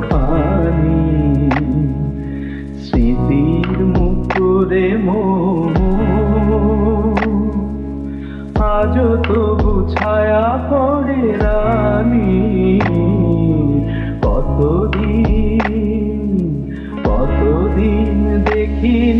মুখখানি স্মৃতির মুকুরে আজও তবু ছায়া পড়ে রানী। কতদিন কতদিন দেখিনি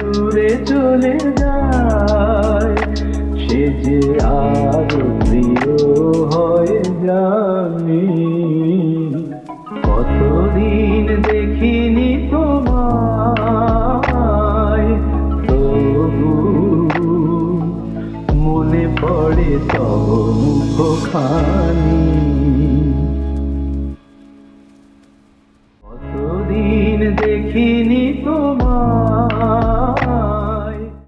দূরে চলে যায়। সে যে আরও প্রিয় হয়ে জানি। কতদিন দেখিনি তোমায়, তবু মনে পড়ে তব কতদিন দেখিনি